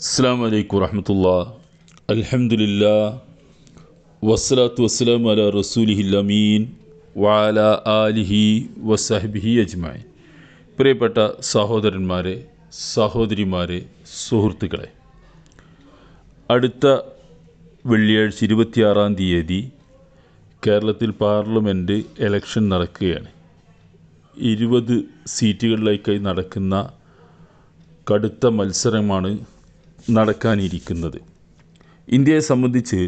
അസ്സാം വലൈക്കും വറഹമത്തുള്ള. അലഹമില്ല വസ്സലാത്തു വസ്സലാം അല റസൂലിഹിമീൻ വാല ആലിഹി വസഹബിഹി അജ്മായി പ്രിയപ്പെട്ട സഹോദരന്മാരെ സഹോദരിമാരെ സുഹൃത്തുക്കളെ അടുത്ത വെള്ളിയാഴ്ച ഇരുപത്തിയാറാം തീയതി കേരളത്തിൽ പാർലമെന്റ് ഇലക്ഷൻ നടക്കുകയാണ്. ഇരുപത് സീറ്റുകളിലേക്കായി നടക്കുന്ന കടുത്ത മത്സരമാണ് നടക്കാനിരിക്കുന്നത്. ഇന്ത്യയെ സംബന്ധിച്ച്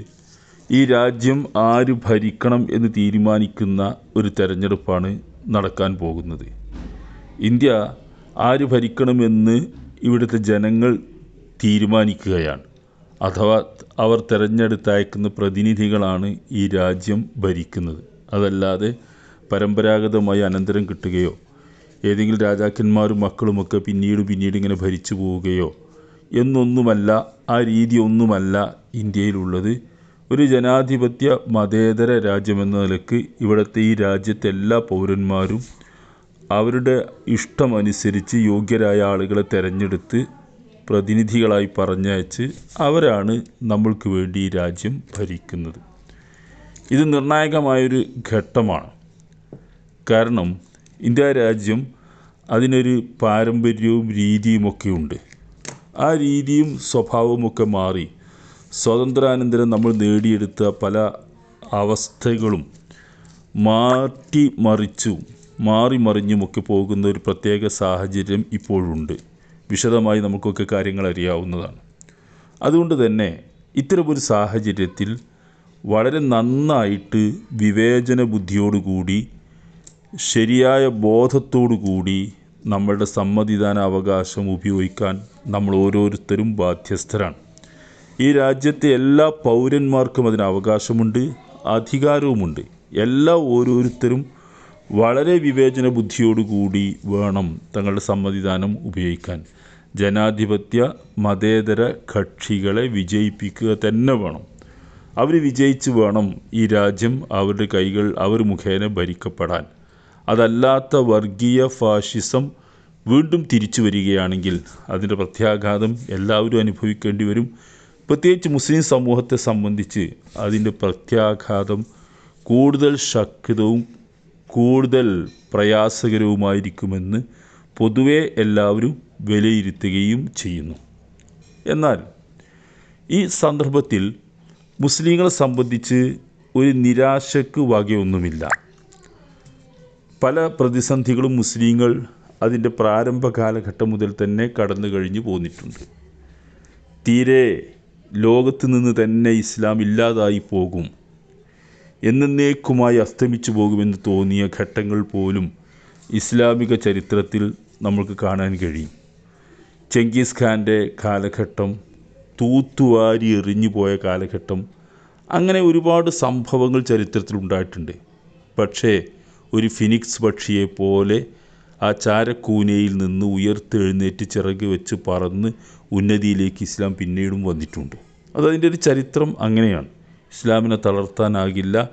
ഈ രാജ്യം ആര് ഭരിക്കണം എന്ന് തീരുമാനിക്കുന്ന ഒരു തെരഞ്ഞെടുപ്പാണ് നടക്കാൻ പോകുന്നത്. ഇന്ത്യ ആര് ഭരിക്കണമെന്ന് ഇവിടുത്തെ ജനങ്ങൾ തീരുമാനിക്കുകയാണ്. അഥവാ അവർ തിരഞ്ഞെടുത്തയക്കുന്ന പ്രതിനിധികളാണ് ഈ രാജ്യം ഭരിക്കുന്നത്. അതല്ലാതെ പരമ്പരാഗതമായി അനന്തരം കിട്ടുകയോ ഏതെങ്കിലും രാജാക്കന്മാരും മക്കളുമൊക്കെ പിന്നീട് പിന്നീട് ഇങ്ങനെ ഭരിച്ചു പോവുകയോ എന്നൊന്നുമല്ല ആ രീതി ഒന്നുമല്ല ഇന്ത്യയിലുള്ളത്. ഒരു ജനാധിപത്യ മതേതര രാജ്യമെന്ന നിലയ്ക്ക് ഇവിടുത്തെ ഈ രാജ്യത്തെ എല്ലാ പൗരന്മാരും അവരുടെ ഇഷ്ടമനുസരിച്ച് യോഗ്യരായ ആളുകളെ തിരഞ്ഞെടുത്ത് പ്രതിനിധികളായി പറഞ്ഞയച്ച് അവരാണ് നമ്മൾക്ക് വേണ്ടി ഈ രാജ്യം ഭരിക്കുന്നത്. ഇത് നിർണായകമായൊരു ഘട്ടമാണ്. കാരണം ഇന്ത്യ രാജ്യം അതിനൊരു പാരമ്പര്യവും രീതിയുമൊക്കെ ഉണ്ട് ആ രീതിയും സ്വഭാവമൊക്കെ മാറി. സ്വാതന്ത്ര്യാനന്തരം നമ്മൾ നേടിയെടുത്ത പല അവസ്ഥകളും മാറ്റി മറിച്ചും മാറി മറിഞ്ഞുമൊക്കെ പോകുന്ന ഒരു പ്രത്യേക സാഹചര്യം ഇപ്പോഴുണ്ട്. വിശദമായി നമുക്കൊക്കെ കാര്യങ്ങൾ അറിയാവുന്നതാണ്. അതുകൊണ്ട് തന്നെ ഇത്തരമൊരു സാഹചര്യത്തിൽ വളരെ നന്നായിട്ട് വിവേചന ബുദ്ധിയോടുകൂടി ശരിയായ ബോധത്തോടു കൂടി നമ്മളുടെ സമ്മതിദാന അവകാശം ഉപയോഗിക്കാൻ നമ്മൾ ഓരോരുത്തരും ബാധ്യസ്ഥരാണ്. ഈ രാജ്യത്തെ എല്ലാ പൗരന്മാർക്കും അതിന് അവകാശമുണ്ട് അധികാരവുമുണ്ട്. എല്ലാ ഓരോരുത്തരും വളരെ വിവേചന ബുദ്ധിയോടുകൂടി വേണം തങ്ങളുടെ സമ്മതിദാനം ഉപയോഗിക്കാൻ. ജനാധിപത്യ മതേതര കക്ഷികളെ വിജയിപ്പിക്കുക തന്നെ വേണം. അവർ വിജയിച്ച് വേണം ഈ രാജ്യം അവരുടെ കൈകൾ അവർ മുഖേന ഭരിക്കപ്പെടാൻ. അതല്ലാത്ത വർഗീയ ഫാഷിസം വീണ്ടും തിരിച്ചു വരികയാണെങ്കിൽ അതിന്റെ പ്രത്യാഘാതം എല്ലാവരും അനുഭവിക്കേണ്ടി വരും. പ്രത്യേകിച്ച് മുസ്ലിം സമൂഹത്തെ സംബന്ധിച്ച് അതിന്റെ പ്രത്യാഘാതം കൂടുതൽ ശക്തവും കൂടുതൽ പ്രയാസകരവുമായിരിക്കുമെന്ന് പൊതുവെ എല്ലാവരും വിലയിരുത്തുകയും ചെയ്യുന്നു. എന്നാൽ ഈ സന്ദർഭത്തിൽ മുസ്ലിങ്ങളെ സംബന്ധിച്ച് ഒരു നിരാശക്ക് വകയൊന്നുമില്ല. പല പ്രതിസന്ധികളും മുസ്ലിങ്ങൾ അതിന്റെ പ്രാരംഭ കാലഘട്ടം മുതൽ തന്നെ കടന്നു കഴിഞ്ഞു പോന്നിട്ടുണ്ട്. തീരെ ലോകത്ത് നിന്ന് തന്നെ ഇസ്ലാം ഇല്ലാതായി പോകും. എന്നേക്കുമായി അസ്തമിച്ചു പോകുമെന്ന് തോന്നിയ ഘട്ടങ്ങൾ പോലും ഇസ്ലാമിക ചരിത്രത്തിൽ നമുക്ക് കാണാൻ കഴിയും. ചെങ്കീസ് ഖാന്റെ കാലഘട്ടം തൂത്തുവാരി എറിഞ്ഞു പോയ കാലഘട്ടം അങ്ങനെ ഒരുപാട് സംഭവങ്ങൾ ചരിത്രത്തിൽ ഉണ്ടായിട്ടുണ്ട്. പക്ഷേ ഒരു ഫിനിക്സ് പക്ഷിയെ പോലെ ആ ചാരക്കൂനയിൽ നിന്ന് ഉയർത്തെഴുന്നേറ്റ് ചിറക് വെച്ച് പറന്ന് ഉന്നതിയിലേക്ക് ഇസ്ലാം പിന്നീടും വന്നിട്ടുണ്ട്. അതതിന്റെ ഒരു ചരിത്രം അങ്ങനെയാണ്. ഇസ്ലാമിനെ തളർത്താനാകില്ല.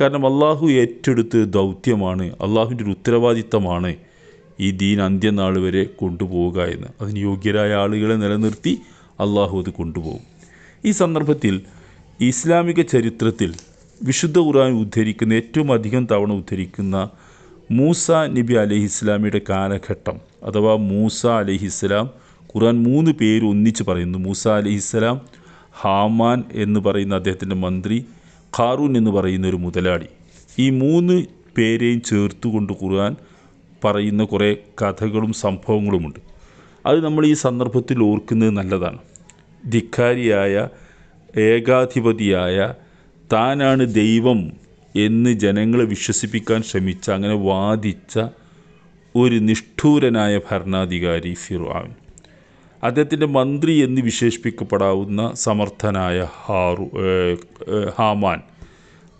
കാരണം അള്ളാഹു ഏറ്റെടുത്ത് ദൗത്യമാണ് അള്ളാഹുവിന്റെ ഒരു ഉത്തരവാദിത്തമാണ് ഈ ദീൻ അന്ത്യനാൾ വരെ കൊണ്ടുപോവുക എന്ന്. അതിന് യോഗ്യരായ ആളുകളെ നിലനിർത്തി അള്ളാഹു അത് കൊണ്ടുപോകും. ഈ സന്ദർഭത്തിൽ ഇസ്ലാമിക ചരിത്രത്തിൽ വിശുദ്ധ ഖുർആൻ ഉദ്ധരിക്കുന്ന ഏറ്റവും അധികം തവണ ഉദ്ധരിക്കുന്ന മൂസ നബി അലഹി ഇസ്ലാമിയുടെ കാലഘട്ടം അഥവാ മൂസ അലഹി ഇസ്ലാം ഖുർആൻ മൂന്ന് പേര് ഒന്നിച്ച് പറയുന്നു. മൂസ അലഹി ഇസ്ലാം ഹാമാൻ എന്ന് പറയുന്ന അദ്ദേഹത്തിന്റെ മന്ത്രി ഖാറൂൻ എന്ന് പറയുന്ന ഒരു മുതലാളി. ഈ മൂന്ന് പേരെയും ചേർത്തുകൊണ്ട് ഖുർആൻ പറയുന്ന കുറേ കഥകളും സംഭവങ്ങളുമുണ്ട്. അത് നമ്മൾ ഈ സന്ദർഭത്തിൽ ഓർക്കുന്നത് നല്ലതാണ്. ധിക്കാരിയായ ഏകാധിപതിയായ താനാണ് ദൈവം എന്ന് ജനങ്ങളെ വിശ്വസിപ്പിക്കാൻ ശ്രമിച്ച അങ്ങനെ വാദിച്ച ഒരു നിഷ്ഠൂരനായ ഭരണാധികാരി ഫിർആൻ. അദ്ദേഹത്തിന്റെ മന്ത്രി എന്ന് വിശേഷിപ്പിക്കപ്പെടാവുന്ന സമർത്ഥനായ ഹാറു ഹാമാൻ.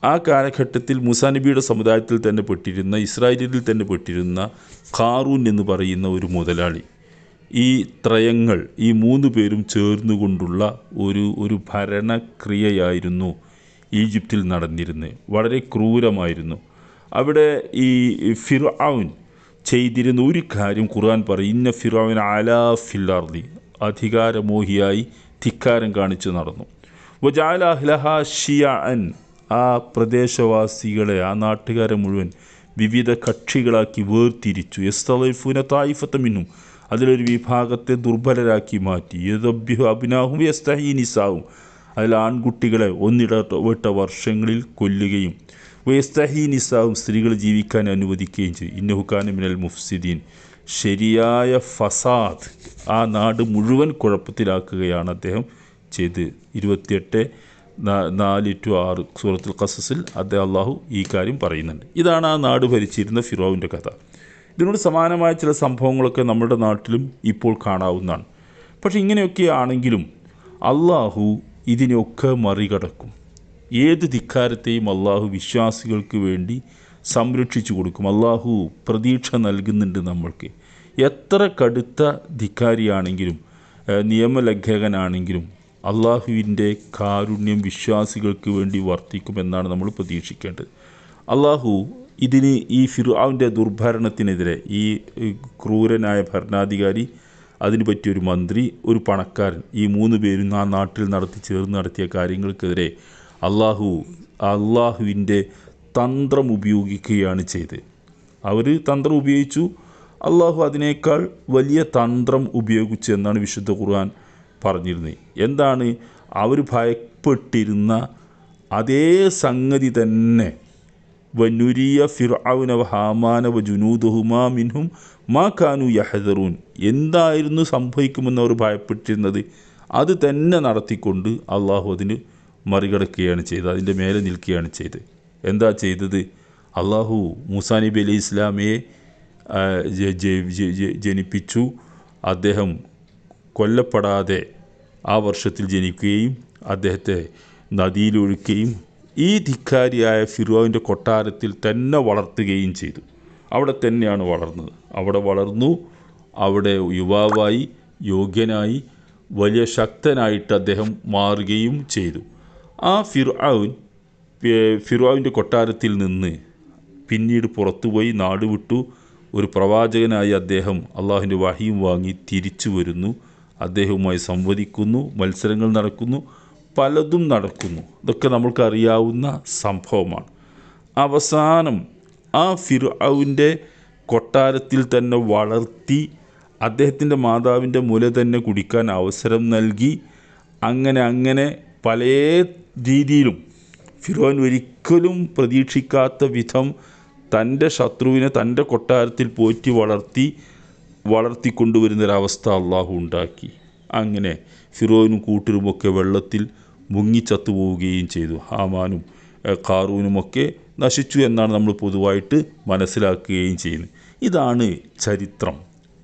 ആ കാലഘട്ടത്തിൽ മുസാനബിയുടെ സമുദായത്തിൽ തന്നെ പെട്ടിരുന്ന ഇസ്രായേലിൽ തന്നെ പെട്ടിരുന്ന ഖാറൂൻ എന്ന് പറയുന്ന ഒരു മുതലാളി. ഈ ത്രയങ്ങൾ ഈ മൂന്ന് പേരും ചേർന്നുകൊണ്ടുള്ള ഒരു ഒരു ഭരണക്രിയയായിരുന്നു ഈജിപ്തിൽ നടന്നിരുന്നത് വളരെ ക്രൂരമായിരുന്നു. അവിടെ ഈ ഫിർഔൻ ചെയ്തിരുന്ന ഒരു കാര്യം ഖുർആൻ പറയും ഇന്ന ഫിറോവിൻ അലാ ഫില്ലാർദി അധികാരമോഹിയായി ധിക്കാരം കാണിച്ചു നടന്നു. ഷിയാൻ ആ പ്രദേശവാസികളെ ആ നാട്ടുകാരെ മുഴുവൻ വിവിധ കക്ഷികളാക്കി വേർതിരിച്ചു. എസ്തലൈഫുന തായിഫത്തമിന്നും അതിലൊരു വിഭാഗത്തെ ദുർബലരാക്കി മാറ്റി. യദബ്യു അഭിനാഹും യസ്തഹീ നിസാവും അതിൽ ആൺകുട്ടികളെ ഒന്നിടവിട്ട വർഷങ്ങളിൽ കൊല്ലുകയും വേസ്തഹി നിസാവും സ്ത്രീകൾ ജീവിക്കാൻ അനുവദിക്കുകയും ചെയ്യും ഇന്നഹുഖാൻ മിനൽ മുഫ്സിദീൻ. ശരിയായ ഫസാദ് ആ നാട് മുഴുവൻ കുഴപ്പത്തിലാക്കുകയാണ് അദ്ദേഹം ചെയ്ത്. ഇരുപത്തിയെട്ട് നാല് ടു ആറ് സൂറത്തുൽ ഖസസിൽ അദ്ദേഹം അള്ളാഹു ഈ കാര്യം പറയുന്നുണ്ട്. ഇതാണ് ആ നാട് ഭരിച്ചിരുന്ന ഫിറോവിന്റെ കഥ. ഇതിനോട് സമാനമായ ചില സംഭവങ്ങളൊക്കെ നമ്മുടെ നാട്ടിലും ഇപ്പോൾ കാണാവുന്നതാണ്. പക്ഷേ ഇങ്ങനെയൊക്കെ ആണെങ്കിലും അള്ളാഹു ഇതിനെയൊക്കെ മറികടക്കും. ഏത് ധിക്കാരത്തെയും അള്ളാഹു വിശ്വാസികൾക്ക് വേണ്ടി സംരക്ഷിച്ചു കൊടുക്കും. അള്ളാഹു പ്രതീക്ഷ നൽകുന്നുണ്ട് നമ്മൾക്ക്. എത്ര കടുത്ത ധിക്കാരിയാണെങ്കിലും നിയമലംഘകനാണെങ്കിലും അള്ളാഹുവിന്റെ കാരുണ്യം വിശ്വാസികൾക്ക് വേണ്ടി വർത്തിക്കുമെന്നാണ് നമ്മൾ പ്രതീക്ഷിക്കേണ്ടത്. അള്ളാഹു ഇതിന് ഈ ഫിർആവിന്റെ ദുർഭരണത്തിനെതിരെ ഈ ക്രൂരനായ ഭരണാധികാരി അതിന് പറ്റിയൊരു മന്ത്രി ഒരു പണക്കാരൻ ഈ മൂന്ന് പേരും ആ നാട്ടിൽ നടത്തി ചേർന്ന് നടത്തിയ കാര്യങ്ങൾക്കെതിരെ അള്ളാഹു അള്ളാഹുവിന്റെ തന്ത്രം ഉപയോഗിക്കുകയാണ് ചെയ്ത് അവർ തന്ത്രം ഉപയോഗിച്ചു. അള്ളാഹു അതിനേക്കാൾ വലിയ തന്ത്രം ഉപയോഗിച്ചു എന്നാണ് വിശുദ്ധ ഖുർആൻ പറഞ്ഞിരുന്നത്. എന്താണ്? അവർ ഭയപ്പെട്ടിരുന്ന അതേ സംഗതി തന്നെ വനുരിയ ഫിർഔന വ ഹാമാന വ ജുനൂദുഹുമാ മിൻഹും മാ കാനു യഹദറൂൻ. എന്തായിരുന്നു സംഭവിക്കുമെന്ന് അവർ ഭയപ്പെട്ടിരുന്നത്? അത് തന്നെ നടത്തിക്കൊണ്ട് അള്ളാഹു അതിന് മറികടക്കുകയാണ് ചെയ്തത്. അതിന്റെ മേലെ നിൽക്കുകയാണ് ചെയ്തത്. എന്താ ചെയ്തത്? അള്ളാഹു മൂസാ നബി അലൈഹി ഇസ്ലാമയെ ജനിപ്പിച്ചു. അദ്ദേഹം കൊല്ലപ്പെടാതെ ആ വർഷത്തിൽ ജനിക്കുകയും അദ്ദേഹത്തെ നദിയിലൊഴുക്കുകയും ഈ ധിക്കാരിയായ ഫിറോവിന്റെ കൊട്ടാരത്തിൽ തന്നെ വളർത്തുകയും ചെയ്തു. അവിടെ തന്നെയാണ് വളർന്നത്. അവിടെ വളർന്നു അവിടെ യുവാവായി യോഗ്യനായി വലിയ ശക്തനായിട്ട് അദ്ദേഹം മാറുകയും ചെയ്തു. ആ ഫിർആൻ ഫിറോവിന്റെ കൊട്ടാരത്തിൽ നിന്ന് പിന്നീട് പുറത്തുപോയി നാടുവിട്ടു ഒരു പ്രവാചകനായി അദ്ദേഹം അള്ളാഹുവിന്റെ വഹിയും വാങ്ങി തിരിച്ചു വരുന്നു. അദ്ദേഹവുമായി സംവദിക്കുന്നു മത്സരങ്ങൾ നടക്കുന്നു. പലതും നടക്കുന്നു. ഇതൊക്കെ നമ്മൾക്കറിയാവുന്ന സംഭവമാണ്. അവസാനം ആ ഫിർഔന്റെ കൊട്ടാരത്തിൽ തന്നെ വളർത്തി അദ്ദേഹത്തിന്റെ മാതാവിന്റെ മുല തന്നെ കുടിക്കാൻ അവസരം നൽകി. അങ്ങനെ അങ്ങനെ പല രീതിയിലും ഫിറോൻ ഒരിക്കലും പ്രതീക്ഷിക്കാത്ത വിധം തന്റെ ശത്രുവിനെ തന്റെ കൊട്ടാരത്തിൽ പോറ്റി വളർത്തി വളർത്തിക്കൊണ്ടുവരുന്നൊരവസ്ഥ അള്ളാഹു ഉണ്ടാക്കി. അങ്ങനെ ഫിറോനും കൂട്ടരുമൊക്കെ വെള്ളത്തിൽ മുങ്ങിച്ചത്തു പോവുകയും ചെയ്തു. ഹാമാനും കാറൂനുമൊക്കെ നശിച്ചു എന്നാണ് നമ്മൾ പൊതുവായിട്ട് മനസ്സിലാക്കുകയും ചെയ്യുന്നത്. ഇതാണ് ചരിത്രം.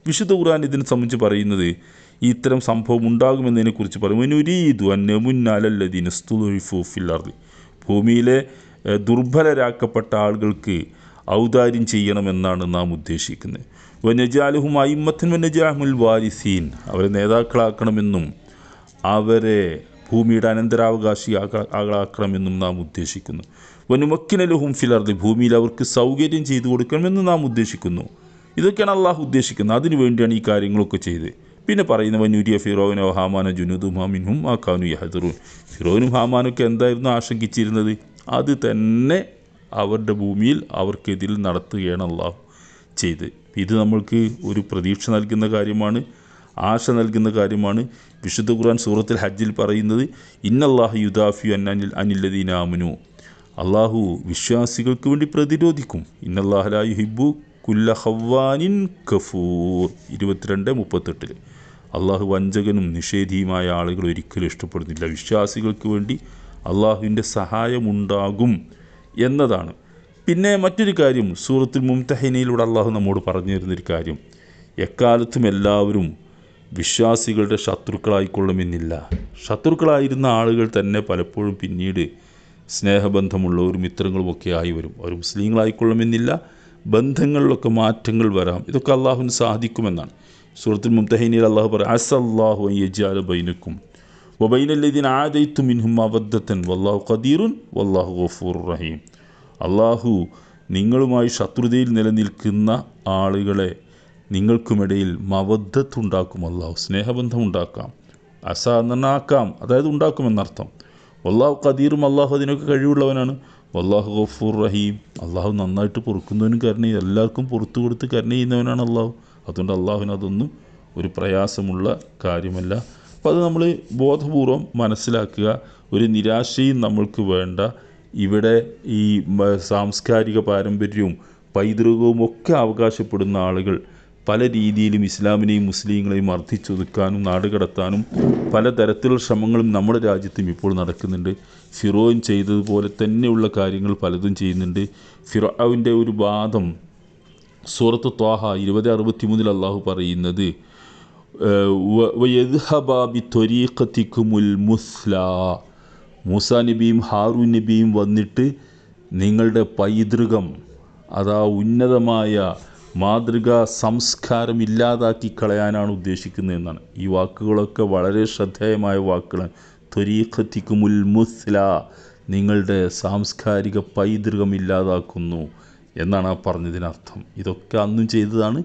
വിശുദ്ധ ഖുർആൻ ഇതിനെ സംബന്ധിച്ച് പറയുന്നത് ഇത്തരം സംഭവം ഉണ്ടാകുമെന്നതിനെക്കുറിച്ച് പറയും. മുനീദു അന്നമുന്നാലല്ലദീനസ്തുഫില്ലർദി ഭൂമിയിലെ ദുർബലരാക്കപ്പെട്ട ആളുകൾക്ക് ഔദാര്യം ചെയ്യണമെന്നാണ് നാം ഉദ്ദേശിക്കുന്നത്. വനജാലുഹും അയിമത്തൻ വനജാഹുൽ വാരിസീൻ. അവരെ നേതാക്കളാക്കണമെന്നും അവരെ ഭൂമിയുടെ അനന്തരാവകാശി ആകളാക്കണമെന്നും നാം ഉദ്ദേശിക്കുന്നു. വനുമക്കിനലുഹും ഫിലർദി ഭൂമിയിൽ അവർക്ക് സൗകര്യം ചെയ്തു കൊടുക്കണമെന്ന് നാം ഉദ്ദേശിക്കുന്നു. ഇതൊക്കെയാണ് അള്ളാഹു ഉദ്ദേശിക്കുന്നത്. അതിനു വേണ്ടിയാണ് ഈ കാര്യങ്ങളൊക്കെ ചെയ്ത് പിന്നെ പറയുന്ന വനൂരിയ ഫിറോവിനോ ഹാമാന ജുനുദും ആ കാനു യഹദറൂൻ. ഫിറോവിനും ഹാമാനൊക്കെ എന്തായിരുന്നു ആശങ്കിച്ചിരുന്നത്? അത് തന്നെ അവരുടെ ഭൂമിയിൽ അവർക്കെതിരിൽ നടത്തുകയാണ് അള്ളാഹു ചെയ്ത് ഇത് നമ്മൾക്ക് ഒരു പ്രതീക്ഷ നൽകുന്ന കാര്യമാണ്. ആശ നൽകുന്ന കാര്യമാണ് വിശുദ്ധ ഖുർആൻ സൂറത്തിൽ ഹജ്ജിൽ പറയുന്നത് ഇന്നല്ലാഹു യുദാഫി അന്നിൽ അനില്ലദീന ആമനു. അള്ളാഹു വിശ്വാസികൾക്ക് വേണ്ടി പ്രതിരോധിക്കും. ഇന്നല്ലാഹലായു ഹിബു കുല്ല ഹവാനിൻ കഫൂർ ഇരുപത്തിരണ്ട് മുപ്പത്തെട്ടിൽ അള്ളാഹു വഞ്ചകനും നിഷേധിയുമായ ആളുകൾ ഒരിക്കലും ഇഷ്ടപ്പെടുന്നില്ല. വിശ്വാസികൾക്ക് വേണ്ടി അള്ളാഹുവിന്റെ സഹായമുണ്ടാകും എന്നതാണ്. പിന്നെ മറ്റൊരു കാര്യം സൂറത്തുൽ മുംതഹിനയിലൂടെ അള്ളാഹു നമ്മോട് പറഞ്ഞു തരുന്നൊരു കാര്യം. എക്കാലത്തും എല്ലാവരും വിശ്വാസികളുടെ ശത്രുക്കളായിക്കൊള്ളുമെന്നില്ല. ശത്രുക്കളായിരുന്ന ആളുകൾ തന്നെ പലപ്പോഴും പിന്നീട് സ്നേഹബന്ധമുള്ളവരും മിത്രങ്ങളുമൊക്കെ ആയി വരും അവർ മുസ്ലിങ്ങളായിക്കൊള്ളുമെന്നില്ല. ബന്ധങ്ങളിലൊക്കെ മാറ്റങ്ങൾ വരാം. ഇതൊക്കെ അള്ളാഹുവിന് സാധിക്കുമെന്നാണ്. സൂറത്തുൽ മുംതഹീനിൽ അള്ളാഹു പറയും അസല്ലാഹു യജാല ബൈനക്കും വബൈനല്ലദീൻ ആദൈത്തു മിൻഹും അബദ്ധത്തൻ വല്ലാഹു ഖദീറുൻ വല്ലാഹു ഗഫൂർ റഹീം. അള്ളാഹു നിങ്ങളുമായി ശത്രുതയിൽ നിലനിൽക്കുന്ന ആളുകളെ നിങ്ങൾക്കുമിടയിൽ മവദ്ധത്തുണ്ടാക്കും അള്ളാഹു സ്നേഹബന്ധം ഉണ്ടാക്കാം അസ എന്നാക്കാം അതായത് ഉണ്ടാക്കുമെന്നർത്ഥം. അള്ളാഹു കദീറും അള്ളാഹു അതിനൊക്കെ കഴിവുള്ളവനാണ്. അള്ളാഹു ഗഫൂർ റഹീം. അള്ളാഹു നന്നായിട്ട് പൊറുക്കുന്നവനും കരുണ. എല്ലാവർക്കും പുറത്തു കൊടുത്ത് കരുണ ചെയ്യുന്നവനാണ് അള്ളാഹു അതുകൊണ്ട് അള്ളാഹുവിന് അതൊന്നും ഒരു പ്രയാസമുള്ള കാര്യമല്ല. അപ്പം അത് നമ്മൾ ബോധപൂർവം മനസ്സിലാക്കുക. ഒരു നിരാശയും നമ്മൾക്ക് വേണ്ട. ഇവിടെ ഈ സാംസ്കാരിക പാരമ്പര്യവും പൈതൃകവും ഒക്കെ അവകാശപ്പെടുന്ന ആളുകൾ പല രീതിയിലും ഇസ്ലാമിനെയും മുസ്ലിങ്ങളെയും മർദ്ദിച്ചൊതുക്കാനും നാടുകടത്താനും പലതരത്തിലുള്ള ശ്രമങ്ങളും നമ്മുടെ രാജ്യത്തും ഇപ്പോൾ നടക്കുന്നുണ്ട്. ഫിറോൻ ചെയ്തതുപോലെ തന്നെയുള്ള കാര്യങ്ങൾ പലതും ചെയ്യുന്നുണ്ട്. ഫിറോവിന്റെ ഒരു വാദം സൂറത്ത് ത്വാഹ ഇരുപത് അറുപത്തി മൂന്നിൽ അള്ളാഹു പറയുന്നത് മൂസ നബിയും ഹാറു നബിയും വന്നിട്ട് നിങ്ങളുടെ പൈതൃകം അതാ ഉന്നതമായ മാതൃകാ സംസ്കാരം ഇല്ലാതാക്കി കളയാനാണ് ഉദ്ദേശിക്കുന്നത് എന്നാണ്. ഈ വാക്കുകളൊക്കെ വളരെ ശ്രദ്ധേയമായ വാക്കുകളാണ്. ത്വരീഖത്തിക്കുമുൽ മുസ്ല നിങ്ങളുടെ സാംസ്കാരിക പൈതൃകം ഇല്ലാതാക്കുന്നു എന്നാണ് ആ പറഞ്ഞതിനർത്ഥം. ഇതൊക്കെ അന്നും ചെയ്തതാണ്.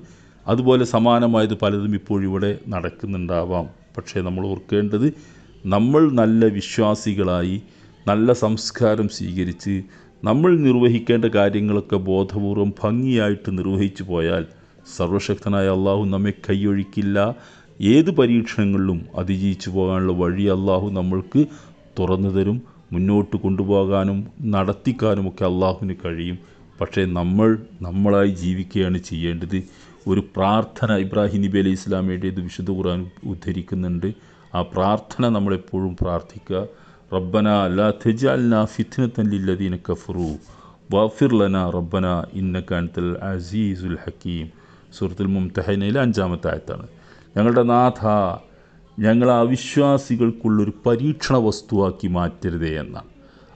അതുപോലെ സമാനമായത് പലതും ഇപ്പോഴിവിടെ നടക്കുന്നുണ്ടാവാം. പക്ഷേ നമ്മൾ ഓർക്കേണ്ടത് നമ്മൾ നല്ല വിശ്വാസികളായി നല്ല സംസ്കാരം സ്വീകരിച്ച് നമ്മൾ നിർവഹിക്കേണ്ട കാര്യങ്ങളൊക്കെ ബോധപൂർവം ഭംഗിയായിട്ട് നിർവഹിച്ചു പോയാൽ സർവശക്തനായ അള്ളാഹു നമ്മെ കൈയൊഴിക്കില്ല. ഏത് പരീക്ഷണങ്ങളിലും അതിജീവിച്ചു പോകാനുള്ള വഴി അള്ളാഹു നമ്മൾക്ക് തുറന്നു തരും മുന്നോട്ട് കൊണ്ടുപോകാനും നടത്തിക്കാനുമൊക്കെ അള്ളാഹുവിന് കഴിയും. പക്ഷേ നമ്മൾ നമ്മളായി ജീവിക്കുകയാണ് ചെയ്യേണ്ടത്. ഒരു പ്രാർത്ഥന ഇബ്രാഹിം നബി അലൈഹി ഇസ്ലാമയുടേത് വിശുദ്ധ ഖുർആൻ ഉദ്ധരിക്കുന്നുണ്ട്. ആ പ്രാർത്ഥന നമ്മളെപ്പോഴും പ്രാർത്ഥിക്കുക. റബ്ബന ലാ തെജാൽന ഫിത്നത്തൻ ലില്ലദീന കഫറു വാഫിർ ലന റബ്ബന ഇന്നക അൻതൽ അസീസുൽ ഹക്കീം സൂറത്തുൽ മുംതഹനയിലെ അഞ്ചാമത്തെ ആയത്താണ്. ഞങ്ങളുടെ നാഥ ഞങ്ങൾ അവിശ്വാസികൾക്കുള്ളൊരു പരീക്ഷണ വസ്തുവാക്കി മാറ്റരുതേ എന്നാണ്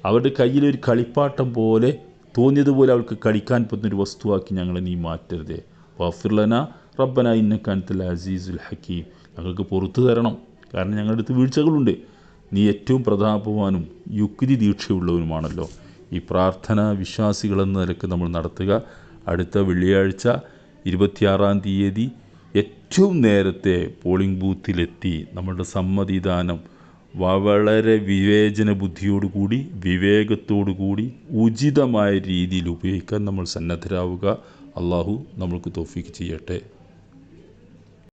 അവരുടെ കയ്യിലൊരു കളിപ്പാട്ടം പോലെ തോന്നിയതുപോലെ അവൾക്ക് കളിക്കാൻ പറ്റുന്നൊരു വസ്തുവാക്കി ഞങ്ങളെ നീ മാറ്റരുതേ. വഫിർലന റബ്ബന ഇന്നക്കാനത്തിൽ അസീസുൽ ഹക്കീം. ഞങ്ങൾക്ക് പുറത്തു തരണം. കാരണം ഞങ്ങളുടെ അടുത്ത് വീഴ്ചകളുണ്ട്. നീ ഏറ്റവും പ്രതാപവാനും യുക്തി ദീക്ഷയുള്ളവനുമാണല്ലോ. ഈ പ്രാർത്ഥന വിശ്വാസികളെന്ന നിലയ്ക്ക് നമ്മൾ നടത്തുക. അടുത്ത വെള്ളിയാഴ്ച ഇരുപത്തിയാറാം തീയതി ഏറ്റവും നേരത്തെ പോളിംഗ് ബൂത്തിലെത്തി നമ്മളുടെ സമ്മതിദാനം. വളരെ വിവേചന ബുദ്ധിയോടുകൂടി വിവേകത്തോടുകൂടി ഉചിതമായ രീതിയിൽ ഉപയോഗിക്കാൻ നമ്മൾ സന്നദ്ധരാവുക. അള്ളാഹു നമ്മൾക്ക് തോഫിക്ക് ചെയ്യട്ടെ.